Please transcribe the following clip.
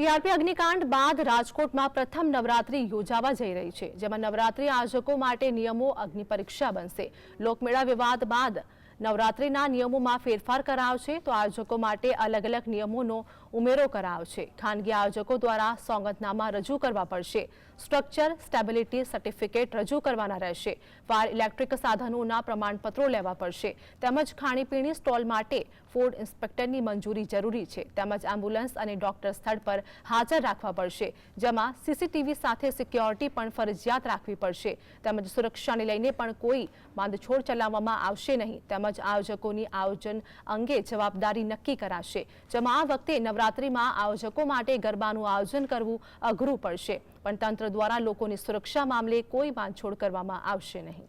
TRP અગ્નિકાંડ બાદ રાજકોટમાં પ્રથમ નવરાત્રી યોજાવા જઈ રહી છે, જેમાં નવરાત્રી આયોજકો માટે નિયમો અગ્નિ પરીક્ષા બનશે. લોકમેળા વિવાદ બાદ નવરાત્રીના નિયમોમાં ફેરફાર કરાયો છે તો આયોજકો માટે અલગ અલગ નિયમોનો ઉમેરો કરાયો છે ખાનગી આયોજકો દ્વારા સોગંદનામા રજૂ કરવા પડશે. સ્ટ્રક્ચર, સ્ટેબિલિટી સર્ટિફિકેટ રજૂ કરવાના રહેશે. વાર ઇલેક્ટ્રિક સાધનોના પ્રમાણપત્રો લેવા પડશે. તેમજ ખાણીપીણી સ્ટોલ માટે ફૂડ ઇન્સ્પેક્ટરની મંજૂરી જરૂરી છે. તેમજ એમ્બ્યુલન્સ અને ડોક્ટર સ્થળ પર હાજર રાખવા પડશે. જેમાં સીસીટીવી સાથે સિક્યોરિટી પણ ફરજિયાત રાખવી પડશે. તેમજ સુરક્ષાને લઈને પણ કોઈ બાંધછોડ ચલાવવામાં આવશે નહીં. તેમજ આયોજકોની આયોજન અંગે જવાબદારી નક્કી કરાશે. જેમાં આ વખતે નવરાત્રીમાં આયોજકો માટે ગરબાનું આયોજન કરવું અઘરું પડશે. પણ તંત્ર દ્વારા લોકોની સુરક્ષા મામલે કોઈ બાંધછોડ કરવામાં આવશે નહીં.